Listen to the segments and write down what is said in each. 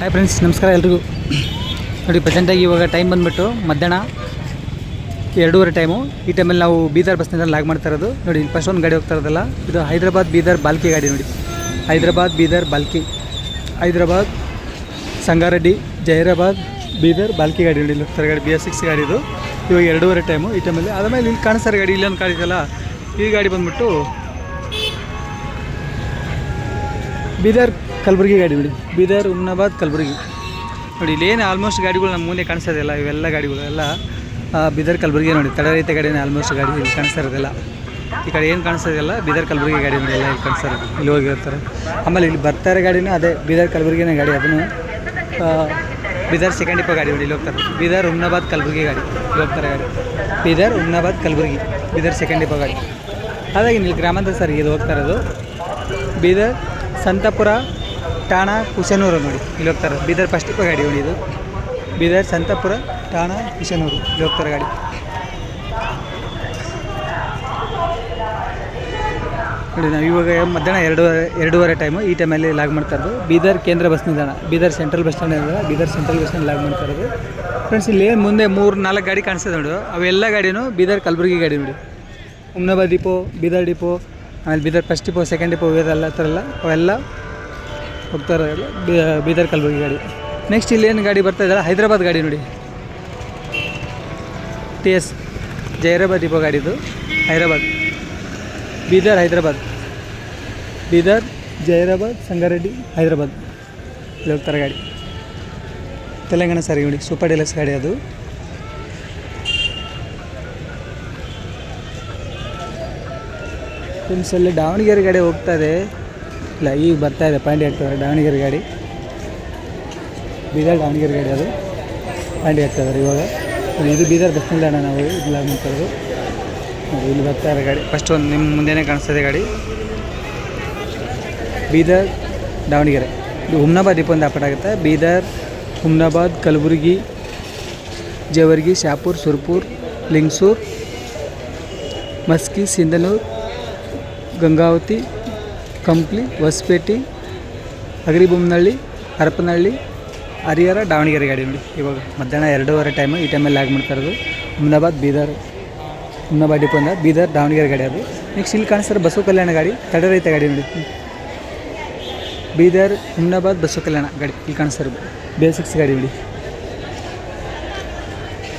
Hi friends ನಮಸ್ಕಾರ ಎಲ್ರಿಗೂ. ನೋಡಿ ಪ್ರೆಸೆಂಟಾಗಿ ಇವಾಗ ಟೈಮ್ ಬಂದುಬಿಟ್ಟು ಮಧ್ಯಾಹ್ನ ಎರಡೂವರೆ ಟೈಮು ಈ ಟೈಮಲ್ಲಿ ನಾವು ಬೀದರ್ ಬಸ್ನಿಂದ ಲಾಗ್ ಮಾಡ್ತಾ ಇರೋದು. ನೋಡಿ ಫಸ್ಟ್ ಒಂದು ಗಾಡಿ ಹೋಗ್ತಾ ಇರೋದಲ್ಲ, ಇದು ಹೈದ್ರಾಬಾದ್ ಬೀದರ್ ಬಾಲ್ಕಿ ಗಾಡಿ ನೋಡಿ. ಹೈದ್ರಾಬಾದ್ ಬೀದರ್ ಬಾಲ್ಕಿ. ಹೈದ್ರಾಬಾದ್ ಸಂಗಾರೆಡ್ಡಿ ಜೈರಾಬಾದ್ ಬೀದರ್ ಬಾಲ್ಕಿ ಗಾಡಿ ನೋಡಿ, ಇಲ್ಲಿ ಗಾಡಿ ಬಿ ಎಸ್ ಸಿಕ್ಸ್ ಗಾಡಿ ಇದು. ಇವಾಗ ಎರಡೂವರೆ ಟೈಮು ಈ ಟೈಮಲ್ಲಿ ಆದಮೇಲೆ ಇಲ್ಲಿ ಕಾಣಿಸ್ತಾರೆ ಗಾಡಿ ಇಲ್ಲೊಂದು ಗಾಡಿ ಇದೆಯಲ್ಲ ಈ ಗಾಡಿ ಬಂದುಬಿಟ್ಟು ಬೀದರ್ ಕಲಬುರಗಿ ಗಾಡಿ ಬಿಡಿ. ಬೀದರ್, ಉಮ್ನಾಬಾದ್, ಕಲಬುರಗಿ. ನೋಡಿ, ಇಲ್ಲೇನು ಆಲ್ಮೋಸ್ಟ್ ಗಾಡಿಗಳು ನಮ್ಮ ಮುಂದೆ ಕಾಣಿಸ್ತಾ ಇದೆಯಲ್ಲ ಇವೆಲ್ಲ ಗಾಡಿಗಳು ಎಲ್ಲ ಬೀದರ್, ಕಲಬುರಗಿ ನೋಡಿ. ತಡರೈತೆ ಗಾಡಿನೇ ಆಲ್ಮೋಸ್ಟ್ ಗಾಡಿ ಇಲ್ಲಿ ಕಾಣಿಸ್ತಾ ಇರೋದಿಲ್ಲ. ಈ ಕಡೆ ಏನು ಕಾಣಿಸ್ತಾ ಇದೆಯಲ್ಲ ಬೀದರ್, ಕಲಬುರಗಿ ಗಾಡಿ ನೋಡಿ ಎಲ್ಲ ಇಲ್ಲಿ ಕಾಣಿಸ್ತಾ ಇರೋದು. ಇಲ್ಲಿ ಹೋಗಿರ್ತಾರೆ ಆಮೇಲೆ ಇಲ್ಲಿ ಬರ್ತಾರೆ ಗಾಡಿನೂ ಅದೇ, ಬೀದರ್, ಕಲಬುರಗಿನೇ ಗಾಡಿ ಅದನ್ನು ಬೀದರ್ ಸೆಕೆಂಡ್ ಇಪ್ಪ ಗಾಡಿ ನೋಡಿ ಇಲ್ಲಿ ಹೋಗ್ತಾರೆ. ಬೀದರ್, ಉಮ್ನಾಬಾದ್, ಕಲಬುರಗಿ ಗಾಡಿ. ಇಲ್ಲಿ ಹೋಗ್ತಾರೆ ಗಾಡಿ. ಬೀದರ್, ಉಮ್ನಾಬಾದ್, ಕಲಬುರಗಿ. ಬೀದರ್ ಸೆಕೆಂಡ್ ಇಪ್ಪ ಗಾಡಿ. ಹಾಗಾಗಿ ಇಲ್ಲಿ ಗ್ರಾಮಾಂತರ ಸರ್ ಇದು ಹೋಗ್ತಾ ಇರೋದು. ಬೀದರ್, ಸಂತಪುರ ಠಾಣಾ ಕುಶನೂರು ನೋಡಿ. ಇಲ್ಲಿ ಹೋಗ್ತಾರೆ. ಬೀದರ್ ಫಸ್ಟ್ ಗಾಡಿ ನೋಡಿ ಬೀದರ್, ಸಂತಪುರ, ಠಾಣ, ಕುಶನೂರು. ಇಲ್ಲಿ ಹೋಗ್ತಾರೆ ಗಾಡಿ. ನೋಡಿ ನಾವು ಇವಾಗ ಮಧ್ಯಾಹ್ನ ಎರಡೂವರೆ ಎರಡೂವರೆ ಟೈಮು ಈ ಟೈಮಲ್ಲಿ ಲಾಗ್ ಮಾಡ್ತಾ ಇರೋದು. ಬೀದರ್ ಕೇಂದ್ರ ಬಸ್ ನಿಲ್ದಾಣ. ಬೀದರ್ ಸೆಂಟ್ರಲ್ ಬಸ್ ಸ್ಟ್ಯಾಂಡ್ ಇದೆ. Bidar central bus stand log ಮಾಡ್ತಾ ಇರೋದು. ಫ್ರೆಂಡ್ಸ್ ಇಲ್ಲಿ ಮುಂದೆ ಮೂರು, ನಾಲ್ಕು ಗಾಡಿ ಕಾಣಿಸ್ತದೆ ನೋಡು. ಅವೆಲ್ಲ ಗಾಡಿನೂ ಬೀದರ್ ಕಲಬುರಗಿ ಗಾಡಿ ನೋಡಿ. ಹುಮ್ನಾಬಾದ್ ಡಿಪೋ ಬೀದರ್ ಡಿಪೋ ಆಮೇಲೆ Bidar first depot second depot ಇವೆಲ್ಲ ಥರ ಎಲ್ಲ, ಅವೆಲ್ಲ ಹೋಗ್ತಾ ಇರೋಲ್ಲ ಬೀದರ್ ಕಲಬುರಗಿ ಗಾಡಿ. ನೆಕ್ಸ್ಟ್ ಇಲ್ಲಿ ಏನು ಗಾಡಿ ಬರ್ತಾ ಇದ್ದಾರೆ ಹೈದ್ರಾಬಾದ್ ಗಾಡಿ ನೋಡಿ. ಟಿ ಎಸ್ ಜೈರಾಬಾದ್ ಡಿಪೋ ಗಾಡಿದು ಹೈದ್ರಾಬಾದ್. ಬೀದರ್ ಹೈದ್ರಾಬಾದ್. ಬೀದರ್ ಜೈರಾಬಾದ್ ಸಂಗಾರೆಡ್ಡಿ, ಹೈದ್ರಾಬಾದ್. ಇಲ್ಲಿ ಹೋಗ್ತಾರೆ ಗಾಡಿ. ತೆಲಂಗಾಣ ಸಾರಿಗೆ ನೋಡಿ. ಸೂಪರ್ ಡಿಲಕ್ಸ್ ಗಾಡಿ ಅದು. ಫ್ರೆಂಡ್ಸಲ್ಲಿ ದಾವಣಗೆರೆ ಗಾಡಿ ಹೋಗ್ತಾ ಇದೆ. ಇಲ್ಲ, ಈಗ ಬರ್ತಾ ಇದೆ ಪಾಂಡಿ ಆಗ್ತದೆ ದಾವಣಗೆರೆ ಗಾಡಿ. ಬೀದರ್ ದಾವಣಗೆರೆ ಗಾಡಿ ಅದು. ಆಗ್ತಾ ಇದ್ದಾರೆ ಇವಾಗ. ಇದು ಬೀದರ್ ಬಸ್ ನಿಲ್ದಾಣ ನಾವು ಇಲ್ಲ ನೋಡಿ ಇಲ್ಲಿ ಬರ್ತಾ ಇದೆ ಗಾಡಿ. ಫಸ್ಟ್ ಒಂದು ನಿಮ್ಮ ಮುಂದೆನೇ ಕಾಣಿಸ್ತದೆ ಗಾಡಿ. ಬೀದರ್, ದಾವಣಗೆರೆ. ಇದು ಹುಮ್ನಾಬಾದ್ ಇಪ್ಪೊಂದು ಅಪಾರ್ಟ್ ಆಗುತ್ತೆ. ಬೀದರ್, ಹುಮ್ನಾಬಾದ್, ಕಲಬುರಗಿ, ಜವರ್ಗಿ, ಶಾಪುರ್, ಸುರ್ಪುರ್, ಲಿಂಗ್ಸೂರ್, ಮಸ್ಕಿ, ಸಿಂಧನೂರ್, ಗಂಗಾವತಿ ಕಂಪ್ಲಿ, ಹೊಸಪೇಟೆ ಅಗರಿಬೊಮ್ಮನಹಳ್ಳಿ ಹರಪನಹಳ್ಳಿ, ಹರಿಹರ, ದಾವಣಗೆರೆ ಗಾಡಿ ನೋಡಿ ಇವಾಗ ಮಧ್ಯಾಹ್ನ ಎರಡೂವರೆ ಟೈಮು ಈ ಟೈಮಲ್ಲಿ ಲಾಗ್ ಮಾಡ್ತಾ ಇರೋದು. ಅಹಮದಾಬಾದ್, ಬೀದರ್, ಅಹಮದಾಬಾದ್ ಡಿಪೋ ಅಂದ ಬೀದರ್, ದಾವಣಗೆರೆ ಗಾಡಿ ಅದು. ನೆಕ್ಸ್ಟ್ ಇಲ್ಲಿ ಕಾಣಿಸ್ತಾರೆ ಬಸವ ಕಲ್ಯಾಣ ಗಾಡಿ, ತಡರೈತೆ ಗಾಡಿ ನೋಡಿ. ಬೀದರ್, ಅಹಮದಾಬಾದ್, ಬಸವ ಕಲ್ಯಾಣ ಗಾಡಿ ಇಲ್ಲಿ ಕಾಣಿಸ್ತಾರೆ ಬೇಸಿಕ್ಸ್ ಗಾಡಿ ನೋಡಿ.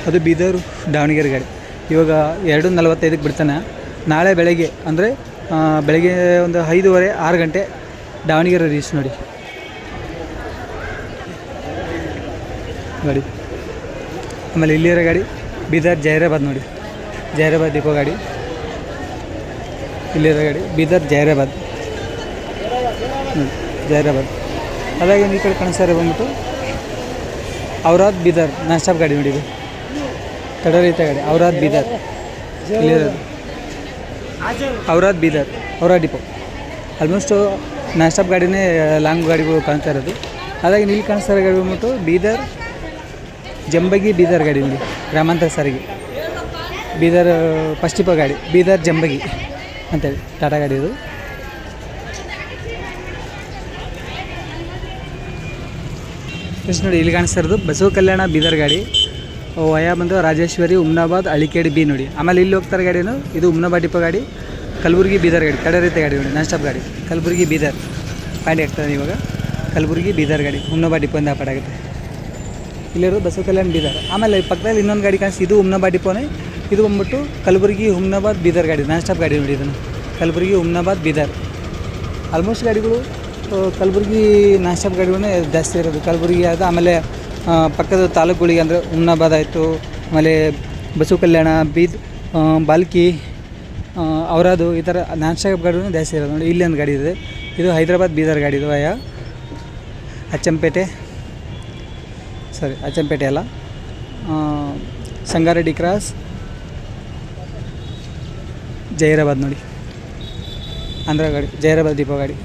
ಅದು ಬೀದರ್, ದಾವಣಗೆರೆ ಗಾಡಿ. ಇವಾಗ ಎರಡು ನಲ್ವತ್ತೈದಕ್ಕೆ ಬಿಡ್ತಾನೆ. ನಾಳೆ ಬೆಳಗ್ಗೆ, ಅಂದರೆ ಬೆಳಗ್ಗೆ ಒಂದು ಐದೂವರೆ, ಆರು ಗಂಟೆ ದಾವಣಗೆರೆ ರೀಚ್ ನೋಡಿ. ಗಾಡಿ. ಆಮೇಲೆ ಇಲ್ಲಿರೋ ಗಾಡಿ, ಬೀದರ್ ಜೈರಾಬಾದ್ ನೋಡಿ. ಜೈರಾಬಾದ್ ಡಿಪೋ ಗಾಡಿ. ಇಲ್ಲಿರೋ ಗಾಡಿ, ಬೀದರ್ ಜೈರಾಬಾದ್. ಜೈರಾಬಾದ್. ಅದಾಗಿ ಈ ಕಡೆ ಕಣಸಾರೆ ಬಂದ್ಬಿಟ್ಟು ಔರಾದ್ ಬೀದರ್ ನಾನ್ ಸ್ಟಾಪ್ ಗಾಡಿ ನೋಡಿ ತಡರೀತ ಗಾಡಿ, ಔರಾದ್ ಬೀದರ್. ಇಲ್ಲಿರೋದು. Aurad Bidar Aurad depot. Almost non stop ಗಾಡಿನೇ long ಗಾಡಿಗಳು ಕಾಣ್ತಾ ಇರೋದು. ಹಾಗಾಗಿ ಇಲ್ಲಿ ಕಾಣಿಸ್ತಾ ಇರೋ ಗಾಡಿ ಬಂದ್ಬಿಟ್ಟು ಬೀದರ್, ಜಂಬಗಿ ಬೀದರ್ ಗಾಡಿ ನಿಮಗೆ, ಗ್ರಾಮಾಂತರ ಸಾರಿಗೆ. ಬೀದರ್ ಡಿಪೋ ಗಾಡಿ, ಬೀದರ್ ಜಂಬಗಿ ಅಂತೇಳಿ, ಟಾಟಾ ಗಾಡಿ ಇದು. ನೋಡಿ, ಇಲ್ಲಿ ಕಾಣಿಸ್ತಾ ಇರೋದು ಬಸವ ಕಲ್ಯಾಣ ಬೀದರ್ ಗಾಡಿ. ವಯ ಬಂದು ರಾಜೇಶ್ವರಿ, ಉಮ್ನಾಬಾದ್, ಅಳಿಕೇಡಿ ಬಿ ನೋಡಿ. ಆಮೇಲೆ ಇಲ್ಲಿ ಹೋಗ್ತಾರೆ ಗಾಡಿನು ಇದು ಉಮ್ನಾಬಾದ್ ಡಿಪೋ ಗಾಡಿ, ಕಲಬುರಗಿ ಬೀದರ್ ಗಾಡಿ ರೀತಿ ಗಾಡಿ ನೋಡಿ ನಾನ್ ಸ್ಟಾಪ್ ಗಾಡಿ. ಕಲಬುರ್ಗಿ ಬೀದರ್. ಪಾಂಡಿ ಆಗ್ತದೆ ಇವಾಗ. ಕಲಬುರ್ಗಿ ಬೀದರ್ ಗಾಡಿ, ಉಮ್ನಾಬಾದ್ ಡಿಪೋ ಇಂದ ಆಗುತ್ತೆ. ಇಲ್ಲಿರೋದು ಬಸವ ಕಲ್ಯಾಣ ಬೀದರ್. ಆಮೇಲೆ ಪಕ್ಕದಲ್ಲಿ ಇನ್ನೊಂದು ಗಾಡಿ ಕಾಣಿಸ್ತು. ಇದು ಉಮ್ನಾಬಾದ್ ಡಿಪೋನೇ. ಇದು ಬಂದ್ಬಿಟ್ಟು ಕಲಬುರ್ಗಿ, ಉಮ್ನಾಬಾದ್, ಬೀದರ್ ಗಾಡಿ ನಾನ್ ಸ್ಟಾಪ್ ಗಾಡಿ ನೋಡಿ ಇದನ್ನು. ಕಲಬುರ್ಗಿ, ಉಮ್ನಾಬಾದ್, ಬೀದರ್. ಆಲ್ಮೋಸ್ಟ್ ಗಾಡಿಗಳು ಕಲಬುರ್ಗಿ ನಾನ್ ಸ್ಟಾಪ್ ಗಾಡಿಗಳನ್ನೇ ಜಾಸ್ತಿ ಇರೋದು. ಕಲಬುರ್ಗಿ ಆದ ಆಮೇಲೆ ಪಕ್ಕದ ತಾಲೂಕುಗಳಿಗೆ ಅಂದರೆ ಹುಮ್ನಾಬಾದ್ ಆಯಿತು, ಆಮೇಲೆ ಬಸವ ಕಲ್ಯಾಣ, ಬೀದ್ ಬಾಲ್ಕಿ ಅವರದು ಈ ಥರ ನಾನ್ ಸ್ಟಾಪ್ ಗಾಡಿನೂ ಜಾಸ್ತಿ ಇರೋದು ನೋಡಿ, ಇಲ್ಲಿ ಒಂದು ಗಾಡಿ ಇದೆ. ಇದು ಹೈದರಾಬಾದ್ ಬೀದರ್ ಗಾಡಿ ಇದು ಅಯ್ಯ ಅಚ್ಚಂಪೇಟೆ. ಸಾರಿ ಅಚ್ಚಂಪೇಟೆ ಅಲ್ಲ. ಸಂಗಾರೆಡ್ಡಿ ಕ್ರಾಸ್ ಜೈರಾಬಾದ್ ನೋಡಿ. ಆಂಧ್ರ ಗಾಡಿ, ಜೈರಾಬಾದ್ ದೀಪ ಗಾಡಿ.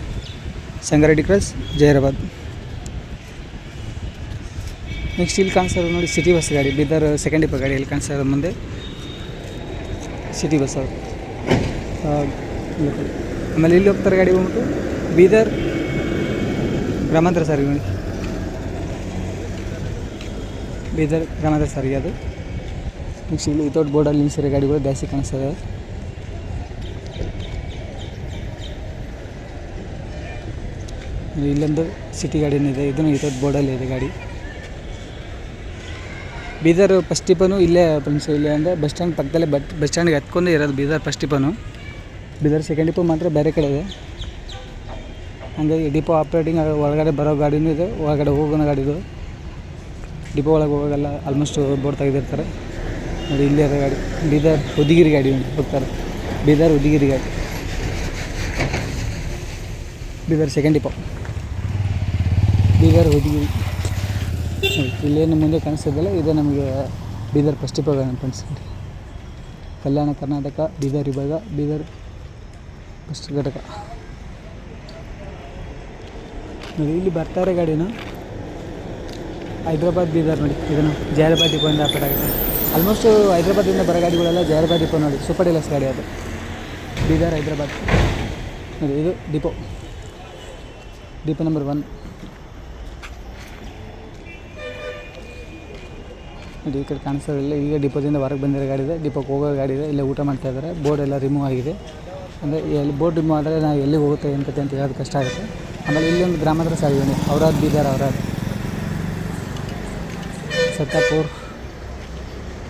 ಸಂಗಾರೆಡ್ಡಿ ಕ್ರಾಸ್ ಜೈರಾಬಾದ್. ನೆಕ್ಸ್ಟ್ ಇಲ್ಲಿ ಕಾಣಿಸೋದು ನೋಡಿ ಸಿಟಿ ಬಸ್ ಗಾಡಿ. ಬೀದರ್ ಸೆಕೆಂಡ್ ಡಿಪೋ ಗಾಡಿ ಇಲ್ಲಿ ಕಾಣಿಸೋದು ಮುಂದೆ. ಸಿಟಿ ಬಸ್ ಅವರು. ಆಮೇಲೆ ಇಲ್ಲಿ ಹೋಗ್ತಾರೆ ಗಾಡಿ ಬಂದ್ಬಿಟ್ಟು ಬೀದರ್ ಗ್ರಾಮಾಂತರ ಸಾರಿಗೆ ನೋಡಿ. ಬೀದರ್ ಗ್ರಾಮಾಂತರ ಸಾರಿಗೆ ಅದು. ನೆಕ್ಸ್ಟ್ ಇಲ್ಲಿ ವಿತೌಟ್ ಬೋರ್ಡಲ್ಲಿ ನಿಲ್ಲಿಸಿರೋ ಗಾಡಿಗಳು ಜಾಸ್ತಿ ಕಾಣಿಸ್ತದೆ. ಇಲ್ಲೊಂದು ಸಿಟಿ ಗಾಡಿನೂ ಇದೆ ಇದನ್ನು ವಿತೌಟ್ ಬೋರ್ಡಲ್ಲಿ ಇದೆ ಗಾಡಿ. ಬೀದರ್ ಫಸ್ಟ್ ಟಿಪ್ಪನು ಇಲ್ಲೇ ಫ್ರೆಂಡ್ಸ್ ಇಲ್ಲೇ ಅಂದರೆ ಬಸ್ ಸ್ಟ್ಯಾಂಡ್ ಪಕ್ಕದಲ್ಲೇ ಬಟ್ ಬಸ್ ಸ್ಟ್ಯಾಂಡ್ಗೆ ಹತ್ಕೊಂಡು ಇರೋದು ಬೀದರ್ ಫಸ್ಟ್ ಟಿಪ್ಪನು ಬೀದರ್ ಸೆಕೆಂಡ್ ಡಿಪೋ ಮಾತ್ರ ಬೇರೆ ಕಡೆ ಇದೆ. ಹಂಗಾಗಿ ಡಿಪೋ ಆಪ್ರೇಟಿಂಗ್ ಒಳಗಡೆ ಬರೋ ಗಾಡಿನೂ ಇದೆ, ಒಳಗಡೆ ಹೋಗೋ ಗಾಡಿದು. ಡಿಪೋ ಒಳಗೆ ಹೋಗೋಲ್ಲ ಆಲ್ಮೋಸ್ಟ್ ಬೋರ್ಡ್ ತೆಗೆದಿರ್ತಾರೆ. ನೋಡಿ, ಇಲ್ಲೇ ಇರೋ ಗಾಡಿ, ಬೀದರ್ ಉದಿಗಿರಿ ಗಾಡಿ ಹೋಗ್ತಾರೆ. ಬೀದರ್ ಉದಿಗಿರಿ ಗಾಡಿ. ಬೀದರ್ ಸೆಕೆಂಡ್ ಡಿಪೋ ಬೀದರ್ ಹುದಿಗಿರಿ ನೋಡಿ ಇಲ್ಲೇನು ಮುಂದೆ ಕಾಣಿಸೋದಿಲ್ಲ. ಇದು ನಮಗೆ ಬೀದರ್ ಫಸ್ಟ್ ಅಂತ ಫ್ರೆಂಡ್ಸ್ ಕಲ್ಯಾಣ ಕರ್ನಾಟಕ, ಬೀದರ್ ವಿಭಾಗ, ಬೀದರ್ ಫಸ್ಟ್ ಘಟಕ. ನೋಡಿ, ಇಲ್ಲಿ ಬರ್ತಾರೆ ಗಾಡಿನ. ಹೈದ್ರಾಬಾದ್, ಬೀದರ್ ನೋಡಿ. ಇದನ್ನು ಜೈರಾಬಾದ್ ಡಿಪೋಯಿಂದ ಆಗುತ್ತೆ. ಆಲ್ಮೋಸ್ಟು ಹೈದ್ರಾಬಾದಿಂದ ಬರೋ ಗಾಡಿಗಳೆಲ್ಲ ಜೈರಾಬಾದ್ ಡಿಪೋ ನೋಡಿ. ಸೂಪರ್ ಡಿಲಕ್ಸ್ ಗಾಡಿ ಅದು. ಬೀದರ್, ಹೈದ್ರಾಬಾದ್. ನೋಡಿ, ಇದು ಡಿಪೋ ಡಿಪೋ ನಂಬರ್ ಒನ್ ನೋಡಿ ಈ ಕಡೆ ಕಾಣಿಸೋದಿಲ್ಲ ಈಗ ಡಿಪೋದಿಂದ ಹೊರಗೆ ಬಂದಿರೋ ಗಾಡಿ ಇದೆ. ಡಿಪೋಗೆ ಹೋಗೋ ಗಾಡಿ ಇದೆ. ಇಲ್ಲೇ ಊಟ ಮಾಡ್ತಾ ಇದ್ದಾರೆ. ಬೋರ್ಡ್ ಎಲ್ಲ ರಿಮೂವ್ ಆಗಿದೆ. ಅಂದರೆ ಎಲ್ಲಿ ಬೋರ್ಡ್ ರಿಮೂವ್ ಆದರೆ ನಾವು ಎಲ್ಲಿಗೆ ಹೋಗುತ್ತೆ, ಏನು ಕತೆ ಅಂತ ಹೇಳೋದು ಕಷ್ಟ ಆಗುತ್ತೆ. ಆಮೇಲೆ ಇಲ್ಲೊಂದು ಗ್ರಾಮಾಂತರ ಸಾರಿಗೆ ಅವ್ರಾದ್ ಬೀದರ್ ಅವ್ರಾದ್ ಸತ್ತಾಪುರ್,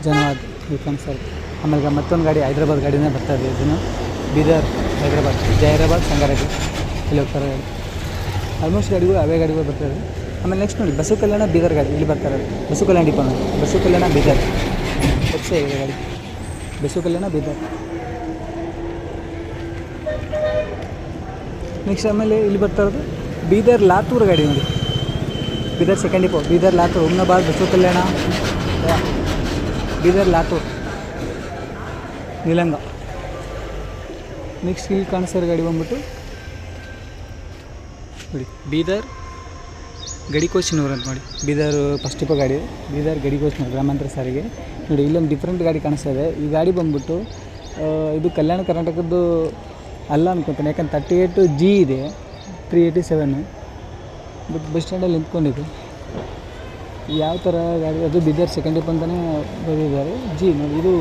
ಜನವಾದ್ ಈ ಸರ್ ಆಮೇಲೆ ಮತ್ತೊಂದು ಗಾಡಿ ಹೈದ್ರಾಬಾದ್ ಗಾಡಿನೇ ಬರ್ತಾ ಇದೆ. ಇದನ್ನು ಬೀದರ್, ಹೈದ್ರಾಬಾದ್ ಜೈರಾಬಾದ್ ಸಂಗಾರೆಡ್ಡಿ. ಇಲ್ಲಿ ಹೋಗ್ತಾರೆ. ಆಲ್ಮೋಸ್ಟ್ ಗಾಡಿಗಳು ಅವೇ ಗಾಡಿಗಳು ಬರ್ತದೆ ಆಮೇಲೆ ನೆಕ್ಸ್ಟ್ ನೋಡಿ ಬಸು ಕಲ್ಯಾಣ ಬೀದರ್ ಗಾಡಿ, ಇಲ್ಲಿ ಬರ್ತಾರೆ. ಬಸು ಕಲ್ಯಾಣ ಡಿಪೋ ನೋಡಿ. ಬಸು ಕಲ್ಯಾಣ ಬೀದರ್. ಹೆಚ್ಚೇ ಇದೆ ಗಾಡಿ. ಬಸು ಕಲ್ಯಾಣ ಬೀದರ್. ನೆಕ್ಸ್ಟ್ ಆಮೇಲೆ ಇಲ್ಲಿ ಬರ್ತಾ ಇರೋದು, ಬೀದರ್ ಲಾತೂರ್ ಗಾಡಿ ನೋಡಿ. Bidar second depot Bidar Latur Humnabad Basava Kalyana. Bidar Latur. Nilanga. Next ಇಲ್ಲಿ ಕಾಣಿಸ್ತಾರೆ ಗಾಡಿ ಬಂದ್ಬಿಟ್ಟು, ನೋಡಿ. ಬೀದರ್ ಗಡಿಕೋಚಿನೂರು ಅಂತ ನೋಡಿ. ಬೀದರ್ ಫಸ್ಟ್ ಡಿಪೋ ಗಾಡಿ, ಬೀದರ್ ಗಡಿಕೋಚಿನೂರು ಗ್ರಾಮಾಂತರ ಸಾರಿಗೆ. ನೋಡಿ, ಇಲ್ಲೊಂದು ಡಿಫ್ರೆಂಟ್ ಗಾಡಿ ಕಾಣಿಸ್ತಾ ಇದೆ. ಈ ಗಾಡಿ ಬಂದ್ಬಿಟ್ಟು ಇದು ಕಲ್ಯಾಣ ಕರ್ನಾಟಕದ್ದು ಅಲ್ಲ ಅನ್ಕೊತಾನೆ. ಯಾಕಂದ್ರೆ ತರ್ಟಿ ಏಯ್ಟು ಜಿ ಇದೆ three eighty seven but bus ಸ್ಟ್ಯಾಂಡಲ್ಲಿ ನಿಂತ್ಕೊಂಡಿದೆ ಯಾವ ಥರ ಗಾಡಿ, ಅದು ಬೀದರ್ ಸೆಕೆಂಡ್ ಟಿಪ್ ಅಂತಲೇ ಬರೆದಿದ್ದಾರೆ. ಜಿ ನೋಡಿ, ಇದು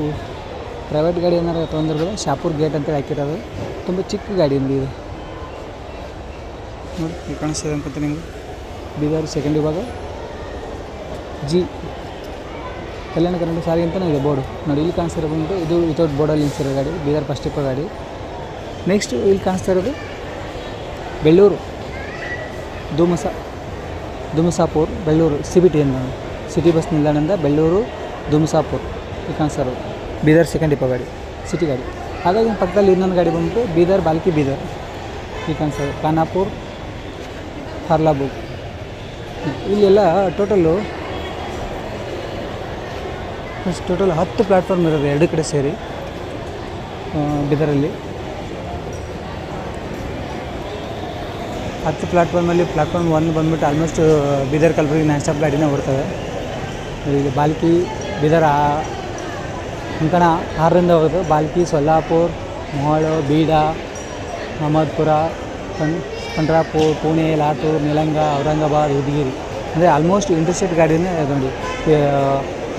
ಪ್ರೈವೇಟ್ ಗಾಡಿ ಏನಾರು ಕೂಡ ಶಾಪುರ್ ಗೇಟ್ ಅಂತೇಳಿ ಹಾಕಿರೋದು. ತುಂಬ ಚಿಕ್ಕ ಗಾಡಿ ನೋಡಿ ಇದು. ನೋಡಿ ಕಾಣಿಸ್ತದೆ ಕಾಣಿಸ್ತಿದೆ ಅನ್ಕೊಂತ ನಿಮಗೆ. ಬೀದರ್ ಸೆಕೆಂಡ್ ವಿಭಾಗ. ಜಿ. ಕಲ್ಯಾಣ ಕರ್ನಾಟಕ ಸಾರಿಗೆ ಅಂತಲೇ ಇದೆ ಬೋರ್ಡ್. ನೋಡಿ, ಇಲ್ಲಿ ಕಾಣಿಸ್ತಿರೋ ಬಂದ್ಬಿಟ್ಟು ಇದು ವಿತೌಟ್ ಬೋರ್ಡಲ್ಲಿ ನಿಲ್ಸಿರೋ ಗಾಡಿ, ಬೀದರ್ ಫಸ್ಟ್ ಡಿಪೋ ಗಾಡಿ. ನೆಕ್ಸ್ಟು ಇಲ್ಲಿ ಕಾಣಿಸ್ತಾ ಇರೋದು Bellur ಧೂಮಸ Dhumasapur Bellur C B T ಅಂತ. ಸಿಟಿ ಬಸ್ ನಿಲ್ದಾಣದಿಂದ ಬೆಳ್ಳೂರು ಧುಮಸಾಪುರ್ ಇಲ್ಲಿ ಕಾಣಿಸ್ತಾ ಇರೋದು. ಬೀದರ್ ಸೆಕೆಂಡ್ ಡಿಪೋ ಗಾಡಿ ಸಿಟಿ ಗಾಡಿ. ಹಾಗಾಗಿ ಪಕ್ಕದಲ್ಲಿ ಇನ್ನೊಂದು ಗಾಡಿ ಬಂದ್ಬಿಟ್ಟು ಬೀದರ್, ಬಾಲ್ಕಿ ಬೀದರ್ ಇಲ್ಲಿ ಕಾಣಿಸ್ತಾ ಇರೋದು. ಖಾನಾಪುರ್, ಹರ್ಲಾಬುಗ್. ಇಲ್ಲೆಲ್ಲ ಟೋಟಲ್ಲು ಟೋಟಲ್ ಹತ್ತು ಪ್ಲ್ಯಾಟ್ಫಾರ್ಮ್ ಇರೋದು ಎರಡು ಕಡೆ ಸೇರಿ ಬಿದರಲ್ಲಿ. ಹತ್ತು ಪ್ಲ್ಯಾಟ್ಫಾರ್ಮಲ್ಲಿ ಪ್ಲ್ಯಾಟ್ಫಾರ್ಮ್ ಒಂದು ಬಂದ್ಬಿಟ್ಟು almost Bidar Kalaburagi non stop ಗಾಡಿನೇ ಓಡ್ತವೆ. ಇಲ್ಲಿ ಬಾಲ್ಕಿ, ಬೀದರ್ ಅಂಕಣ ಆರರಿಂದ ಹೋಗೋದು. ಬಾಲ್ಕಿ, ಸೊಲ್ಲಾಪುರ್ ಮೊಹಳು ಬೀಡ ಅಹಮದ್ಪುರ ಪಂಡ್ರಾಪುರ್ ಪುಣೆ, ಲಾತೂರ್, ನಿಲಂಗ, ಔರಂಗಾಬಾದ್, ಉದಗಿರಿ. ಅಂದರೆ ಆಲ್ಮೋಸ್ಟ್ ಇಂಟರ್ಸ್ಟೇಟ್ ಗಾಡಿನೇ ಇದೊಂದು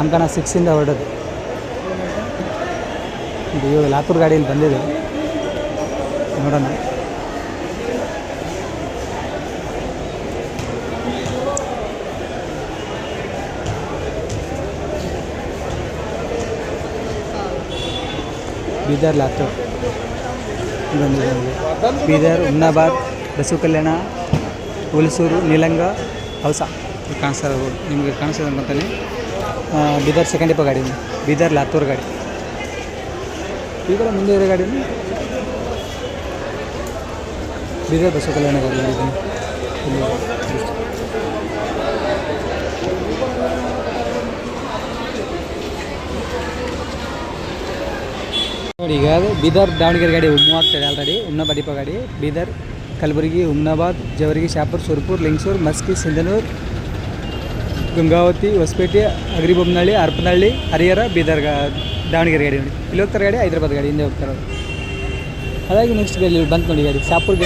ಅಂಕಣ ಸಿಕ್ಸಿಂದ ಹೊರಡೋದು. ಇದು ಲಾತೂರ್ ಗಾಡಿಯಲ್ಲಿ ಬಂದಿದೆ. ನೋಡೋಣ. ಬೀದರ್, ಲಾತೂರ್. ಬೀದರ್ ಹುಮ್ನಾಬಾದ್ ಬಸವ ಕಲ್ಯಾಣ ಹುಲಸೂರು ನೀಲಂಗ ಹೌಸ. ಕಾಣಿಸ್ತಾ ಇರೋದು ನಿಮಗೆ ಕಾಣಿಸ್ತದೆ ಅಂತಾನೆ? ಬೀದರ್ ಸೆಕೆಂಡ್ ಇಪ್ಪ ಗಾಡಿ ಬೀದರ್ ಲಾತೂರ್ ಗಾಡಿ. ಈ ಕಡೆ ಮುಂದೆ ಇರೋ ಗಾಡಿ ಬೀದರ್ ಬಸವ ಕಲ್ಯಾಣ ಗಾಡಿ ನೋಡಿ ಈಗ ಬೀದರ್ ದಾವಣಗೆರೆ ಗಾಡಿ ಮೂವತ್ತೆರಡು ಆಲ್ರೆಡಿ ಇನ್ನೊಬ್ಬ ಡಿಪೋ ಗಾಡಿ ಬೀದರ್ ಕಲಬುರಗಿ ಹುಮ್ನಾಬಾದ್ ಜವರಿಗಿ, ಶಾಪುರ್, ಸುರ್ಪುರ್, ಲಿಂಗಸೂರು, ಮಸ್ಕಿ, ಸಿಂಧನೂರ್, ಗಂಗಾವತಿ, ಹೊಸಪೇಟೆ ಅಗ್ರಿಬೊಮ್ಮನಹಳ್ಳಿ ಹರಪನಹಳ್ಳಿ ಹರಿಹರ ಬೀದರ್ ದಾವಣಗೆರೆ ಗಾಡಿ ನೋಡಿ. ಇಲ್ಲಿ ಹೋಗ್ತಾರೆ ಗಾಡಿ, ಹೈದ್ರಾಬಾದ್ ಗಾಡಿ, ಹಿಂದೆ ಹೋಗ್ತಾರೆ. ಹಾಗಾಗಿ ನೆಕ್ಸ್ಟ್ ಗಾಡಿ ಬಂತು ನೋಡಿ ಗಾಡಿ. ಶಾಪುರ್ ಇದು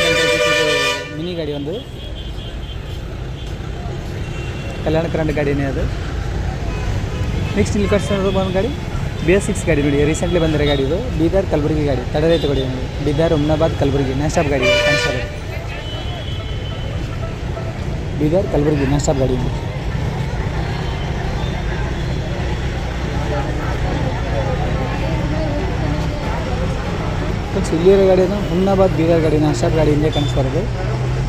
ಮಿನಿ ಗಾಡಿ ಒಂದು. ಕಲ್ಯಾಣ ಕರ್ನಾಟಕ ಗಾಡಿನೇ ಅದು. ನೆಕ್ಸ್ಟ್ ಇಲ್ಲಿ ಕಟ್ಸಿರೋದು ಒಂದು ಗಾಡಿ. ಬಿ ಎಸ್ ಸಿಕ್ಸ್ ಗಾಡಿ ನೋಡಿ ರೀಸೆಂಟ್ಲಿ ಬಂದಿರೋ ಗಾಡಿ ಇದು. ಬೀದರ್ ಕಲಬುರಗಿ ಗಾಡಿ. ತಡದೇ ತಗೊಳ್ಳಿ ನೋಡಿ. ಬೀದರ್ ಉಮ್ನಾಬಾದ್ ಕಲಬುರಗಿ ನಾಶಾಪ್ ಗಾಡಿ ಕಾಣಿಸ್ತಾ ಬೀದರ್ ಕಲಬುರಗಿ ನಾಶಾಪ್ ಗಾಡಿ ನೋಡಿ ಇಲ್ಲಿರೋ ಗಾಡಿಯನ್ನು ಹುಮ್ನಾಬಾದ್ ಬೀದರ್ ಗಾಡಿ ನಾಶಾಪ್ ಗಾಡಿ ಹಿಂದೆ ಕಾಣಿಸ್ತಾ ಇರೋದು.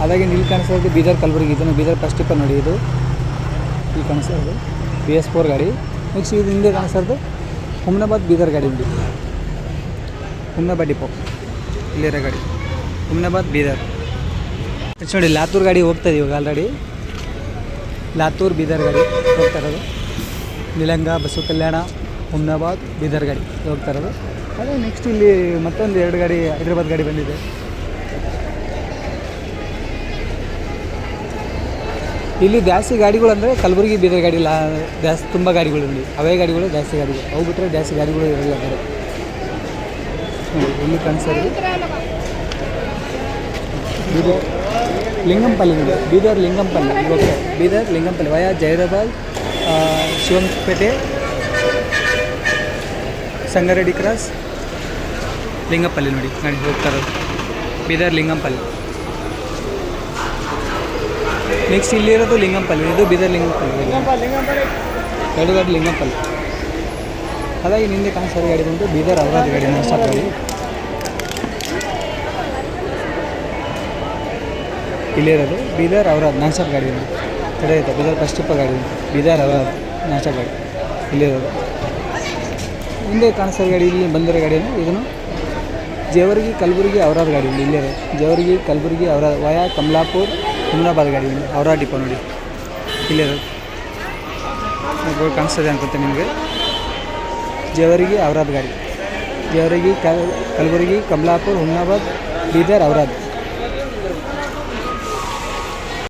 ಅದಾಗಿ ಇಲ್ಲಿ ಕಾಣಿಸ್ತಾ ಇರೋದು ಬೀದರ್ ಕಲಬುರಗಿ ಇದನ್ನು. ಬೀದರ್ ಫಸ್ಟ್ ಟಿಪ್ಪರ್ ನೋಡಿ ಇದು. ಇಲ್ಲಿ ಕಾಣಿಸ್ತಾ ಇರೋದು. ಬಿ ಎಸ್ ಫೋರ್ ಗಾಡಿ. ನೆಕ್ಸ್ಟ್ ಇದು ಹಿಂದೆ ಕಾಣಿಸ್ತಾ ಇರೋದು. ಹುಮ್ನಾಬಾದ್ ಬೀದರ್ ಗಾಡಿ ಇಲ್ಲಿ ಹುಮ್ನಾಬಾದ್ ಡಿಪೋ. ಇಲ್ಲಿರೋ ಗಾಡಿ. ಹುಮ್ನಾಬಾದ್ ಬೀದರ್. ನೋಡಿ, ಲಾತೂರ್ ಗಾಡಿ ಹೋಗ್ತಾ ಇವಾಗ ಆಲ್ರೆಡಿ ಲಾತೂರ್ ಬೀದರ್ ಗಾಡಿ ಹೋಗ್ತಾ ಇರೋದು. ನಿಲಂಗ, ಬಸವ ಕಲ್ಯಾಣ, ಹುಮ್ನಾಬಾದ್ ಬೀದರ್ ಗಾಡಿ ಹೋಗ್ತಾ ಇರೋದು. ಅದೇ ನೆಕ್ಸ್ಟ್ ಇಲ್ಲಿ ಮತ್ತೊಂದು ಎರಡು ಗಾಡಿ ಹೈದ್ರಾಬಾದ್ ಗಾಡಿ ಬಂದಿದೆ. ಇಲ್ಲಿ ಜಾಸ್ತಿ ಗಾಡಿಗಳು ಅಂದರೆ ಕಲಬುರಗಿ ಬೀದರ್ ಗಾಡಿ ಲಾ ಜಾಸ್ತಿ ತುಂಬ ಗಾಡಿಗಳು ಇಲ್ಲಿ. ಅವೇ ಗಾಡಿಗಳು ಜಾಸ್ತಿ ಗಾಡಿಗಳು. ಅವು ಬಿಟ್ಟರೆ ಜಾಸ್ತಿ ಗಾಡಿಗಳು ಇರಲಿಲ್ಲ ಅಂದರೆ ಇಲ್ಲಿ ಕನ್ಸರ್ ಲಿಂಗಂಪಲ್ಲಿ ಇದೆ. Bidar, Lingampalli. Okay. Bidar, Lingampalli. Via Zaheerabad Shivampet Sangareddy cross, Lingampalli ನೋಡಿ. ನಾನು ಹೋಗ್ತಾ ಇರೋದು. ಬೀದರ್, ಲಿಂಗಂಪಲ್ಲಿ. ನೆಕ್ಸ್ಟ್ ಇಲ್ಲಿರೋದು ಲಿಂಗಂಪಲ್ಲಿ. ಇದು ಬೀದರ್ ಲಿಂಗಂಪಲ್ಲಿ. ಎರಡು ಗಾಡಿ ಲಿಂಗಂಪಲ್ಲಿ ಅದಾಗಿ ನಿಂದೆ ಕಾಣಿಸೋ ಗಾಡಿ ಬಂದು ಬೀದರ್ ಅವರಾದ ಗಾಡಿ ನಾಸ್ಟಾಪ್ ಗಾಡಿ ಇಲ್ಲಿರೋದು ಬೀದರ್ ಅವರಾದ ಸ್ಟಾಪ್ ಗಾಡಿ ಒಂದು ಕಡೆ ಬೀದರ್ ಫಸ್ಟ್ ಟಿಪ್ಪ ಗಾಡಿ ಬೀದರ್ ಅವರಾದ ಸ್ಟಾಪ್ ಗಾಡಿ. ಇಲ್ಲಿರೋದು ಹಿಂದೆ ಕಾಣಿಸೋ ಗಾಡಿ, ಇಲ್ಲಿ ಬಂದಿರೋ ಗಾಡಿಯನ್ನು ಇದನ್ನು ಜೇವರ್ಗಿ, ಕಲಬುರ್ಗಿ, ಅವರಾದ ಗಾಡಿ. ಇಲ್ಲಿ ಇಲ್ಲಿರೋದು ಜೇವರ್ಗಿ, ಕಲಬುರ್ಗಿ, ಅವರಾದ, ವಯಾ, ಕಮಲಾಪುರ್ ಹುಮ್ನಾಬಾದ್ ಗಾಡಿ ಅವರ ಡಿಪೋ ನೋಡಿ. ಇಲ್ಲಿರೋದು ಕಾಣಿಸ್ತದೆ ಅನ್ಕೊತೆ ನಿಮಗೆ. ಜೇವರಿಗೆ ಅವರಾದ ಗಾಡಿ. ಜೇವರಿಗೆ ಕಲ್, ಕಲಬುರಗಿ, ಕಮಲಾಪುರ್, ಹುಮ್ನಾಬಾದ್, ಬೀದರ್ ಅವರಾದ್.